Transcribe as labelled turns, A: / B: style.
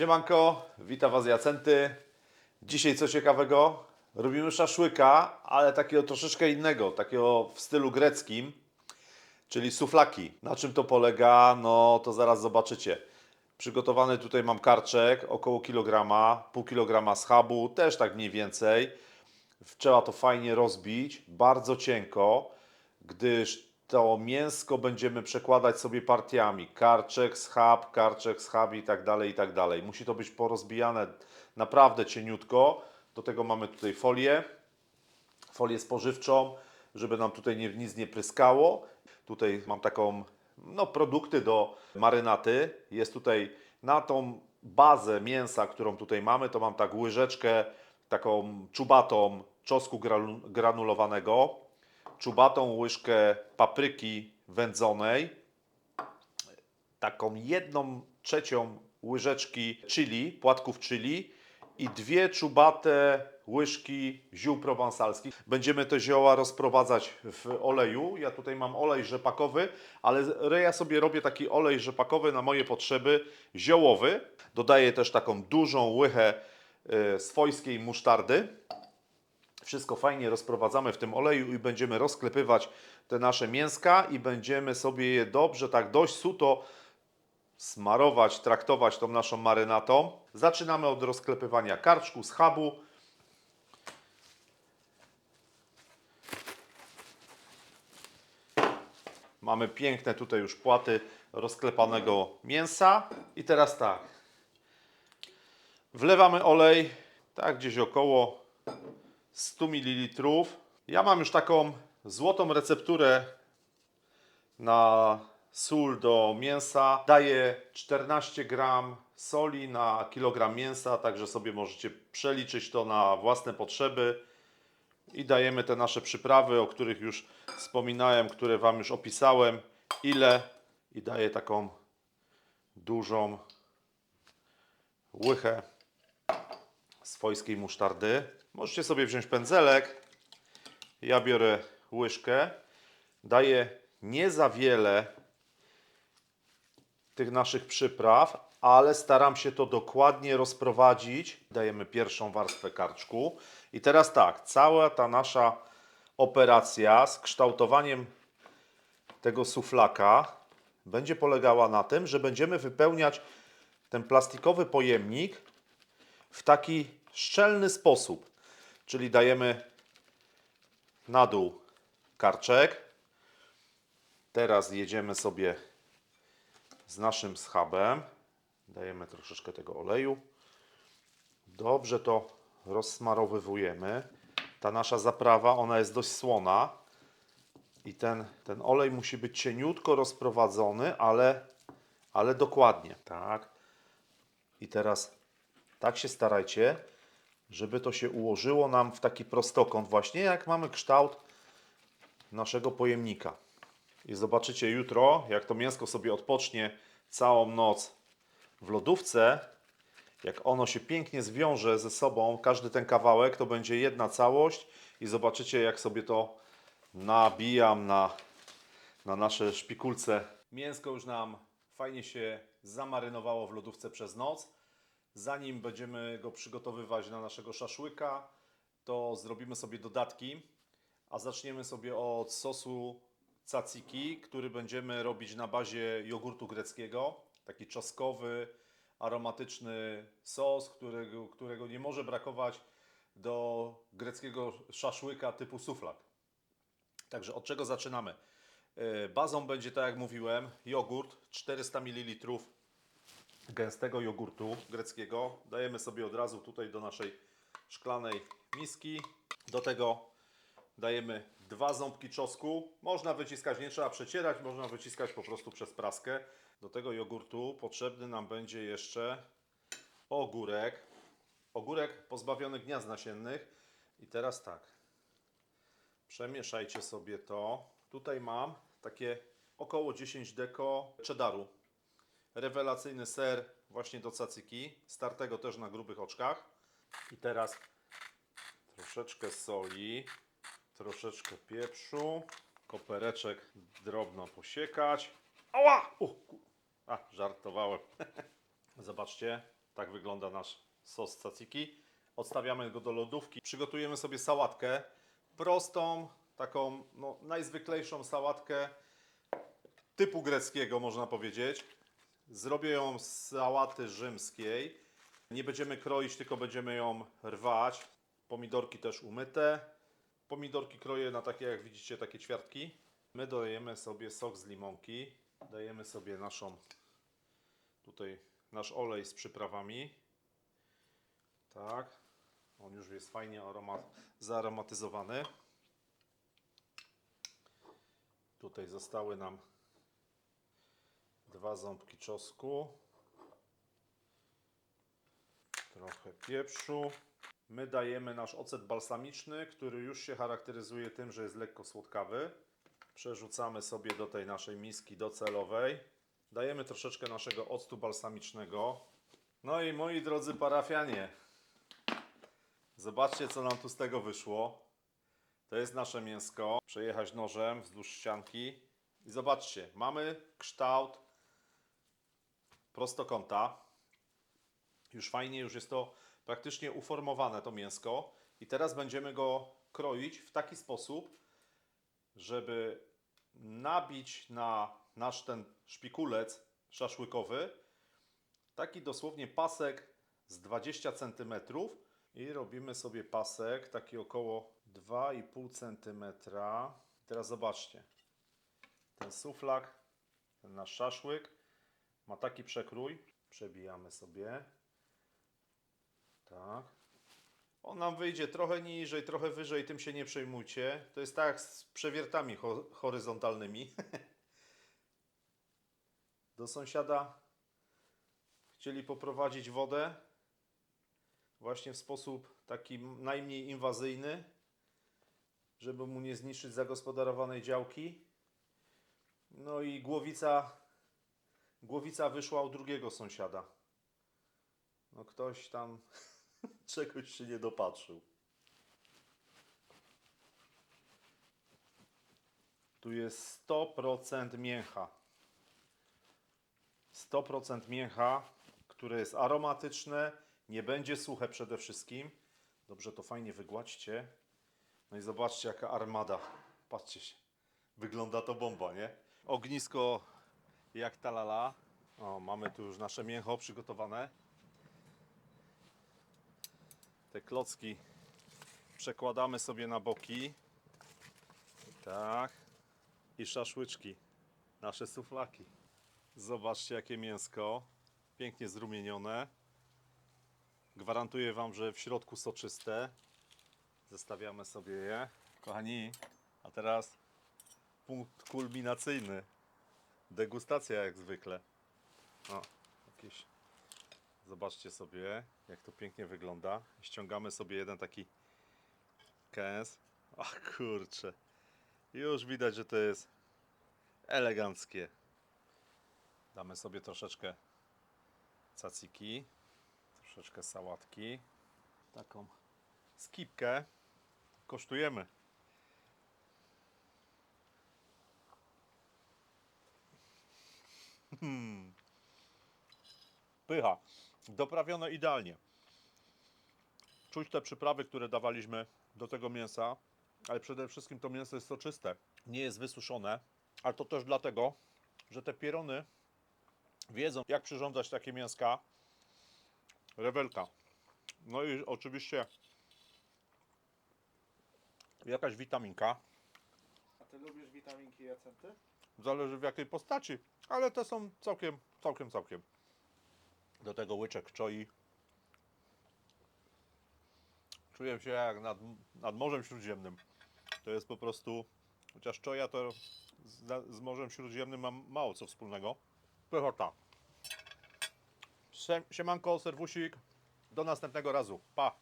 A: Siemanko, witam Was Jacenty. Dzisiaj co ciekawego? Robimy szaszłyka, ale takiego troszeczkę innego, takiego w stylu greckim, czyli suflaki. Na czym to polega? No to zaraz zobaczycie. Przygotowany tutaj mam karczek, około kilograma, pół kilograma schabu, też tak mniej więcej. Trzeba to fajnie rozbić, bardzo cienko, gdyż to mięsko będziemy przekładać sobie partiami. Karczek, schab, karczek, schab i tak dalej, i tak dalej. Musi to być porozbijane naprawdę cieniutko. Do tego mamy tutaj folię, folię spożywczą, żeby nam tutaj nie, nic nie pryskało. Tutaj mam taką, no produkty do marynaty. Jest tutaj na tą bazę mięsa, którą tutaj mamy, to mam tak łyżeczkę taką czubatą czosnku granu- granulowanego, czubatą łyżkę papryki wędzonej, taką jedną trzecią łyżeczki chili, płatków chili i dwie czubate łyżki ziół prowansalskich. Będziemy te zioła rozprowadzać w oleju. Ja tutaj mam olej rzepakowy, ale ja sobie robię taki olej rzepakowy na moje potrzeby ziołowy. Dodaję też taką dużą łychę e, swojskiej musztardy. Wszystko fajnie rozprowadzamy w tym oleju i będziemy rozklepywać te nasze mięska i będziemy sobie je dobrze, tak dość suto smarować, traktować tą naszą marynatą. Zaczynamy od rozklepywania karczku, schabu. Mamy piękne tutaj już płaty rozklepanego mięsa. I teraz tak. Wlewamy olej, tak gdzieś około 100 ml. Ja mam już taką złotą recepturę na sól do mięsa. Daję 14 gram soli na kilogram mięsa, także sobie możecie przeliczyć to na własne potrzeby. I dajemy te nasze przyprawy, o których już wspominałem, które Wam już opisałem. Ile? I daję taką dużą łychę swojskiej musztardy. Możecie sobie wziąć pędzelek. Ja biorę łyżkę. Daję nie za wiele tych naszych przypraw, ale staram się to dokładnie rozprowadzić. Dajemy pierwszą warstwę karczku. I teraz tak, cała ta nasza operacja z kształtowaniem tego suflaka będzie polegała na tym, że będziemy wypełniać ten plastikowy pojemnik w taki szczelny sposób. Czyli dajemy na dół karczek. Teraz jedziemy sobie z naszym schabem. Dajemy troszeczkę tego oleju. Dobrze to rozsmarowywujemy. Ta nasza zaprawa, ona jest dość słona. I ten, ten olej musi być cieniutko rozprowadzony, ale, ale dokładnie. Tak. I teraz tak się starajcie, żeby to się ułożyło nam w taki prostokąt, właśnie jak mamy kształt naszego pojemnika. I zobaczycie jutro, jak to mięsko sobie odpocznie całą noc w lodówce, jak ono się pięknie zwiąże ze sobą, każdy ten kawałek to będzie jedna całość i zobaczycie jak sobie to nabijam na, na nasze szpikulce. Mięsko już nam fajnie się zamarynowało w lodówce przez noc. Zanim będziemy go przygotowywać na naszego szaszłyka, to zrobimy sobie dodatki, a zaczniemy sobie od sosu tzatziki, który będziemy robić na bazie jogurtu greckiego. Taki czosnkowy, aromatyczny sos, którego, którego nie może brakować do greckiego szaszłyka typu suflak. Także od czego zaczynamy? E, Bazą będzie, tak jak mówiłem, jogurt 400 ml gęstego jogurtu greckiego. Dajemy sobie od razu tutaj do naszej szklanej miski. Do tego dajemy dwa ząbki czosnku. Można wyciskać, nie trzeba przecierać, można wyciskać po prostu przez praskę. Do tego jogurtu potrzebny nam będzie jeszcze ogórek. Ogórek pozbawiony gniazd nasiennych. I teraz tak. Przemieszajcie sobie to. Tutaj mam takie około 10 deko cheddaru rewelacyjny ser właśnie do cacyki, startego też na grubych oczkach. I teraz troszeczkę soli, troszeczkę pieprzu, kopereczek drobno posiekać. Ała! U, ku- a, żartowałem. Zobaczcie, Tak wygląda nasz sos tzatziki. Odstawiamy go do lodówki. Przygotujemy sobie sałatkę. Prostą, taką no, najzwyklejszą sałatkę typu greckiego, można powiedzieć. Zrobię ją z sałaty rzymskiej. Nie będziemy kroić, tylko będziemy ją rwać. Pomidorki też umyte. Pomidorki kroję na takie, jak widzicie, takie ćwiartki. My dodajemy sobie sok z limonki. Dajemy sobie naszą, tutaj nasz olej z przyprawami. Tak. On już jest fajnie aromat, zaaromatyzowany. Tutaj zostały nam dwa ząbki czosnku. Trochę pieprzu. My dajemy nasz ocet balsamiczny, który już się charakteryzuje tym, że jest lekko słodkawy. Przerzucamy sobie do tej naszej miski docelowej. Dajemy troszeczkę naszego octu balsamicznego. No i moi drodzy parafianie, zobaczcie co nam tu z tego wyszło. To jest nasze mięsko. Przejechać nożem wzdłuż ścianki. I zobaczcie, mamy kształt prostokąta. Już fajnie, już jest to praktycznie uformowane to mięsko. I teraz będziemy go kroić w taki sposób, żeby nabić na nasz ten szpikulec szaszłykowy taki dosłownie pasek z 20 cm i robimy sobie pasek taki około 2,5 cm. Teraz zobaczcie. Ten suflak, ten nasz szaszłyk ma taki przekrój. Przebijamy sobie. Tak. On nam wyjdzie trochę niżej, trochę wyżej, tym się nie przejmujcie. To jest tak z przewiertami ho horyzontalnymi. Do sąsiada chcieli poprowadzić wodę właśnie w sposób taki najmniej inwazyjny, żeby mu nie zniszczyć zagospodarowanej działki. No i głowica, głowica wyszła u drugiego sąsiada. No ktoś tam czegoś się nie dopatrzył. Tu jest 100% mięcha. 100% mięcha, które jest aromatyczne, nie będzie suche przede wszystkim. Dobrze to fajnie wygładźcie. No i zobaczcie jaka armada. Patrzcie się. Wygląda to bomba, nie? Ognisko jak talala. O, mamy tu już nasze mięcho przygotowane. Te klocki przekładamy sobie na boki. Tak. I szaszłyczki. Nasze suflaki. Zobaczcie jakie mięsko. Pięknie zrumienione. Gwarantuję Wam, że w środku soczyste. Zestawiamy sobie je. Kochani, a teraz punkt kulminacyjny. Degustacja jak zwykle. O, jakieś. Zobaczcie sobie, jak to pięknie wygląda. Ściągamy sobie jeden taki kęs. Ach kurczę. Już widać, że to jest eleganckie. Damy sobie troszeczkę caciki, troszeczkę sałatki, taką skipkę. Kosztujemy. Hmm. Pycha. Doprawione idealnie. Czuć te przyprawy, które dawaliśmy do tego mięsa, ale przede wszystkim to mięso jest soczyste. Nie jest wysuszone, ale to też dlatego, że te pierony wiedzą, jak przyrządzać takie mięska. Rewelka. No i oczywiście jakaś witaminka.
B: A ty lubisz witaminki i acenty?
A: Zależy w jakiej postaci, ale te są całkiem, całkiem, całkiem. Do tego łyczek czoi. Czuję się jak nad, nad Morzem Śródziemnym. To jest po prostu, chociaż czoja to z, z Morzem Śródziemnym mam mało co wspólnego. Pychota. Sie- Siemanko, serwusik. Do następnego razu. Pa!